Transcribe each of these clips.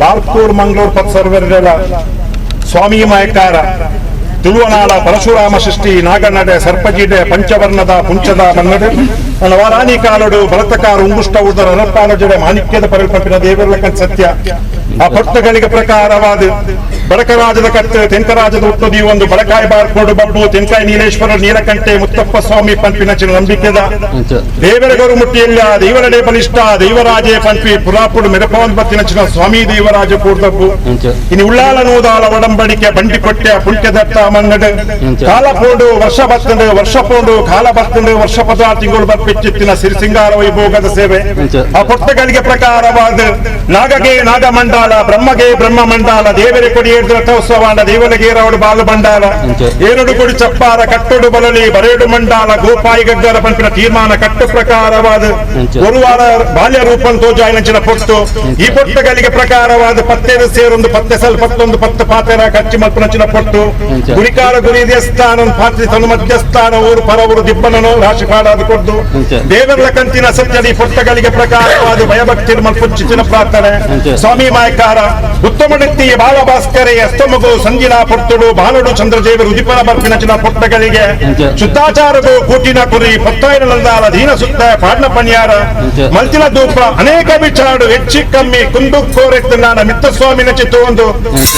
ಬಾರ್ಕೂರ್ ಮಂಗಳೂರು ಪತ್ ಸರ್ವರೆಲ್ಲ ಸ್ವಾಮಿ ಮಾಯಕಾರ ತುಳುವನಾಡ ಪರಶುರಾಮ ಸೃಷ್ಟಿ ನಾಗನಡೆ ಸರ್ಪಜಿಡೆ ಪಂಚವರ್ಣದ ಪುಂಚದ ಮನ್ನಡೆ ನನ್ನ ವರಾನಿ ಕಾಲಡು ಉದರ ಅನರ್ಪಾನ ಜಡೆ ಮಾಣಿಕ್ಯದ ಪರಿಕಲ್ಪನ ದೇವರಲಕನ್ ಸತ್ಯ. ಆ ಭಕ್ತಗಳಿಗೆ ಪ್ರಕಾರವಾದ ಬಡಕರಾಜದ ಕಟ್ಟೆ ತೆಂಕರಾಜದ ಉತ್ತದಿ ಒಂದು ಬಡಕಾಯಿ ಬಾರ್ಕೋಡು ಬಬ್ಬು ತೆಂಕಾಯಿ ನೀಲೇಶ್ವರ ನೀಲಕಂಠೆ ಮುತ್ತಪ್ಪ ಸ್ವಾಮಿ ಪಂಪಿನ ಚಿನ್ನ ನಂಬಿಕೆದ. ದೇವರ ಗರುಮುಟ್ಟಿಯಲ್ಲಿ ಆ ದೈವರಡೆ ಬಲಿಷ್ಠ ದೈವರಾಜೆ ಪಂಪಿ ಪುರಾಪುಡು ಮೆರಪವನ್ ಪತ್ತಿನ ಚಿನ್ನ ಸ್ವಾಮಿ ದೇವರಾಜ ಕೂರ್ದಪ್ಪು ಇನ್ನು ಉಳ್ಳಾಲ ನೂದಾಲ ಒಡಂಬಡಿಕೆ ಬಂಡಿ ಕೊಟ್ಟೆ ಪುಂಟ್ಯ ದತ್ತ ಮನ್ನಡು ಕಾಲ ಪೋಡು ವರ್ಷ ಬರ್ತಂಡು ವರ್ಷ ಪೋಡು ಕಾಲ ಬರ್ತಂಡು ವರ್ಷ ಪದ ತಿಂಗಳು ಸಿರಿ ಸಿಂಗಾರ ವೈಭೋಗದ ಸೇವೆ. ಆ ಪುಸ್ತಕಗಳಿಗೆ ಪ್ರಕಾರವಾದ ನಾಗಗೆ ನಾಗ ಮಂಡಾಲ ಬ್ರಹ್ಮಗೆ ಬ್ರಹ್ಮ ಮಂಡಾಲ ದೇವರ ಕೊಡಿ ಏರ್ದು ರಥೋತ್ಸವಾಂಡ ದೇವರಿಗೆ ರವಡು ಬಾಲು ಮಂಡಾಲ ಏರಡು ಕೊಡಿ ಚಪ್ಪಾರ ಕಟ್ಟಡು ಬಲಲಿ ಬರೇಡು ಮಂಡಾಲ ಗೋಪಾಯಿ ಗಗ್ಗರ ಪಂಪಿನ ತೀರ್ಮಾನ ಕಟ್ಟು ಪ್ರಕಾರವಾದ ಗುರುವಾರ ವಾರ ಬಾಲ್ಯ ರೂಪಂ ತೋಜಾಯಿನಂಚಿನ ಪೊಟ್ಟು. ಈ ಪೊಟ್ಟಗಳಿಗೆ ಪ್ರಕಾರವಾದ ಪತ್ತೆ ಸೇರೊಂದು ಪತ್ತೆ ಸಲ್ ಪತ್ತೊಂದು ಪತ್ತು ಪಾತೆರ ಕಚ್ಚಿ ಮಲ್ಪನಂಚಿನ ಪೊಟ್ಟು. ಗುರಿಕಾರ ಗುರಿ ದೇವಸ್ಥಾನ ಪಾತ್ರಿ ತನು ಮಧ್ಯಸ್ಥಾನ ಊರು ಪರವರು ದಿಬ್ಬನನು ರಾಶಿ ಕಾಡಾದ. ಕೊಟ್ಟು ದೇವರ ಕಂತಿನ ಸತ್ಯದಿ ಪುಟ್ಟಗಳಿಗೆ ಪ್ರಕಾರವಾದ ಭಯಭಕ್ತಿ ಮಲ್ಪುಚ್ಚಿನ ಪ್ರಾರ್ಥನೆ. ಸ್ವಾಮಿ ಮಾಯಕಾರ ಉತ್ತಮ ನೆತ್ತಿ ಬಾಲ ಭಾಸ್ಕರೇ ಅಸ್ತಮಗು ಸಂಜಿನ ಪೊಟ್ಟುಡು ಬಾಲಡು ಚಂದ್ರಜೇವರು ಉದಿಪನ ಬರ್ಪಿನಚಿನ ಪುಟ್ಟಗಳಿಗೆ. ಶುದ್ಧಾಚಾರದು ಕೂಟಿನ ಕುರಿ ಪತ್ತಾಯಿನ ನಂದಾಲ ದೀನ ಸುತ್ತ ಪಾಡ್ನ ಪಣಿಯಾರ. ಮಲ್ತಿನ ಧೂಪ ಅನೇಕ ವಿಚಾರಡು ಹೆಚ್ಚಿ ಕಮ್ಮಿ ಕುಂದು ಕೋರೆತ್ತು ನಾನ ಮಿತ್ತ ಸ್ವಾಮಿನ ಚಿತ್ತು ಒಂದು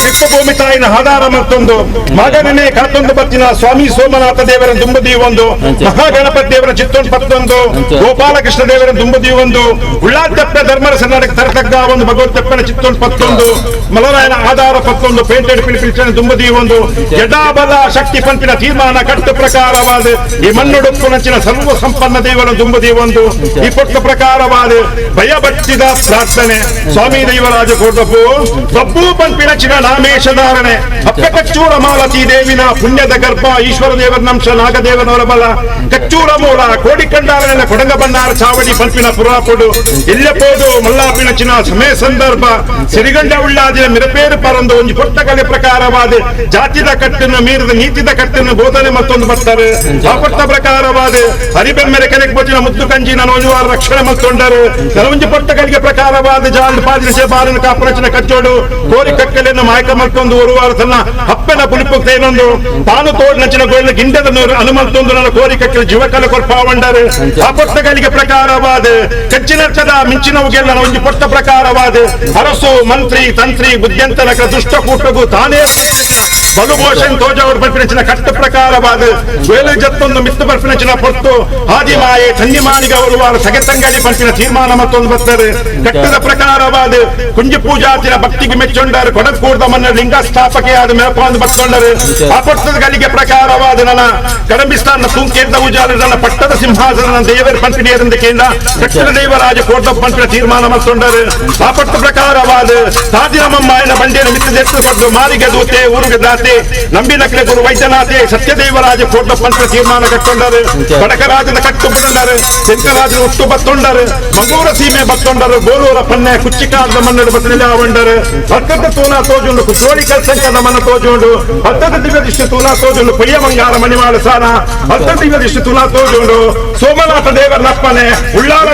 ಚಿತ್ತ ಭೂಮಿ ತಾಯಿನ ಆಧಾರ ಮತ್ತೊಂದು. ಮಗನೇ ಕಾತೊಂದು ಬತ್ತಿನ ಸ್ವಾಮಿ ಸೋಮನಾಥ ದೇವರ ದುಂಬದಿ ಒಂದು ಮಹಾಗಣಪತಿ ದೇವರ ಚಿತ್ತೊಂದು ಪತ್ತೊಂದು ಗೋಪಾಲಕೃಷ್ಣ ದೇವರ ದುಂಬದಿ ಒಂದು ಉಳ್ಳಾಟಪ್ಪ ಧರ್ಮರ ಸನ್ನಡಕ್ಕೆ ತರತಗ್ಗ ಒಂದು ಭಗವತ್ತಪ್ಪನ ಚಿತ್ತೊಂದು ಪತ್ತೊಂದು ಮಲರಾಯನ ಆಧಾರ ಪತ್ತೊಂದು ಪೇಂಟೆಡ್ ಪಿಲಿಪಿಲಿನ ದುಂಬದಿ ಒಂದು ಜಡಾಬಲ ಶಕ್ತಿ ಪಂಪಿನ ತೀರ್ಮಾನ ಕಟ್ಟು ಪ್ರಕಾರವಾದ ಈ ಮಣ್ಣುಡುಪ್ಪು ನಂಚಿನ ಸರ್ವ ಸಂಪನ್ನ ದೇವರ ದುಂಬದಿ ಒಂದು ಈ ಪೊಟ್ಟ ಪ್ರಕಾರವಾದ ಭಯಭಕ್ತಿದ ಪ್ರಾರ್ಥನೆ ಸ್ವಾಮಿ ದೇವರಾಜ ಕೋಟಪ್ಪು ಬಬ್ಬು ಪಂಪಿನ ಚಿನ ನಾಮೇಶಧಾರಣೆ ಅಪ್ಪ ಕಚ್ಚೂರ ಮಾಲತಿ ದೇವಿನ ಪುಣ್ಯದ ಗರ್ಭ ಈಶ್ವರ ದೇವರ ನಂಶ ನಾಗದೇವನವರ ಬಲ ಕಚ್ಚೂರ ಮೂಲ ಕೋಡಿ ಕಂಡಾರನ ಕೊಡಂಗ ಬಂಡಾರ ಚಾವಡಿ ಪಂಪಿನ ಪುರಾಪುಡು ಮಲ್ಲಾಪಿನ ಚಿನ ಸಮಯ ಸಂದರ್ಭ. ಸಿರಿಗಂಡ ಉಳ್ಳಾದಿನ ಮಿರಪೇರು ಪರಂದು ಒಂದು ಕಲೆ ಪ್ರಕಾರವಾದ. ಜಾತಿದ ಕಟ್ಟನ್ನು ಮೀರಿದ ನೀತಿದ ಕಟ್ಟನ್ನು ಬೋಧನೆ ಮತ್ತೊಂದು ಬರ್ತಾರೆ ಆ ಪುಟ್ಟ ಪ್ರಕಾರವಾದ. ಹರಿಬೆಮ್ಮೆರೆ ಕೆರೆಗೆ ಬಚ್ಚಿನ ಮುದ್ದು ಕಂಜಿನ ನೋಜುವಾರ ರಕ್ಷಣೆ ಮತ್ತೊಂಡರು ಕೆಲವೊಂದು ಪುಟ್ಟಗಳಿಗೆ ಪ್ರಕಾರವಾದ ಜಾಲ್ ಪಾದಿನ ಬಾಲಿನ ಕಾಪುರಚಿನ ಕಚ್ಚೋಡು. ಕೋರಿ ಕಕ್ಕಲೆಯನ್ನು ಮಾಯಕ ಮತ್ತೊಂದು ಒರುವಾರ ತನ್ನ ಅಪ್ಪನ ಪುಲಿಪು ತೇನೊಂದು. ತಾನು ತೋಡ್ ನಚ್ಚಿನ ಗೋಳಿನ ಗಿಂಡದ ಹನುಮಂತೊಂದು ನನ್ನ ಕೋರಿ ಕಕ್ಕಲೆ ಜೀವಕಲ ಕೊರ್ಪಾವಂಡರು ಆ ಪುಸ್ತಕಗಳಿಗೆ ಪ್ರಕಾರವಾದ ಕಚ್ಚಿನರ್ಚದ ಮಿಂಚಿನವುಗೆಲ್ಲ ಒಂದು ಪೊಟ್ಟ ಪ್ರಕಾರವಾದ ಅರಸು, ಮಂತ್ರಿ, ತಂತ್ರಿ ಬುದ್ಧಂತನಕ ದುಷ್ಟ ಕೂಟಗೂ ತಾನೇ ಬಲುಭೂಷಣ್ ತೋಜವರು ಬರ್ಪಿನಚಿನ ಕಟ್ಟ ಪ್ರಕಾರವಾದ ವೇಲು ಜತ್ತೊಂದು ಮಿತ್ತು ಬರ್ಪಿನಚಿನ ಪೊಟ್ಟು ಆದಿಮಾಯೆ ತಂದಿಮಾನಿಗ ಬರುವಾರ ಸಗೆತಂಗಡಿ ಪಂಪಿನ ತೀರ್ಮಾನ ಮತ್ತೊಂದು ಬರ್ತದೆ ಕಟ್ಟದ ಪ್ರಕಾರವಾದ ಕುಂಜಿ ಪೂಜಾತಿನ ಭಕ್ತಿಗೆ ಮೆಚ್ಚೊಂಡರು ಕೊಡಕೂಡ್ದ ಮನ್ನ ಲಿಂಗ ಸ್ಥಾಪಕೆಯಾದ ಮೇಲ್ಪಾಂದು ಬತ್ತೊಂಡರು ಆ ಪಟ್ಟದ ಗಲಿಗೆ ಪ್ರಕಾರವಾದ ನನ್ನ ಕಡಂಬಿಸ್ತಾನ ಸೂಂಕೇಂದ್ರ ಉಜಾಲ ನನ್ನ ಪಟ್ಟದ ಸಿಂಹಾಸನ ದೇವರ ಪಂಪಿನಿಯರಿಂದ ಕೇಂದ್ರ ಕಟ್ಟದ ದೇವರಾಜ ಕೋಟ ಪಂಪಿನ ತೀರ್ಮಾನ ಮತ್ತೊಂಡರು ಆ ಪಟ್ಟ ಪ್ರಕಾರವಾದ ಸಾಧಿರಮಮ್ಮಾಯನ ಬಂಡಿಯನ್ನು ಮಿತ್ತಿದೆತ್ತು ಕೊಟ್ಟು ಮಾರಿಗೆ ದೂತೆ ಊರಿಗೆ ದಾತೆ ನಂಬಿನಕಲೆ ಗುರು ವೈದ್ಯನಾಥೆ ಸತ್ಯದೇವರಾಜ ಕೋಟ ಪಂಪಿನ ತೀರ್ಮಾನ ಕಟ್ಟೊಂಡರು ಬಡಕರಾಜನ ಕಟ್ಟು ಬಂಡರು ಶಂಕರಾಜನ ಹುಟ್ಟು ಬತ್ತೊಂಡರು ಮಂಗೂರ ಸೀಮೆ ಬತ್ತೊಂಡರು ಗೋಲೂರ ಪನ್ನೆ ಕುಚ್ಚಿಕಾದ ಮನ್ನಡು ಬತ್ತಲಿಲ್ಲ ಅವಂಡರು. ಭಕ್ತದ ತೂನ ತೋಜುಂಡು ಕುಚೋಳಿ ಕಲ್ಸಂಕದ ಮನ ತೋಜುಂಡು ಭಕ್ತದ ದಿವ್ಯದಿಷ್ಟು ತೂನ ತೋಜುಂಡು ಪಯ್ಯ ಮಂಗಾರ ಮಣಿಮಾಳ ಸಾನ. ಭಕ್ತ ದಿವ್ಯದಿಷ್ಟು ತೂನ ತೋಜುಂಡು ಸೋಮನಾಥ ದೇವರ ನಪ್ಪನೆ ಉಳ್ಳಾಲ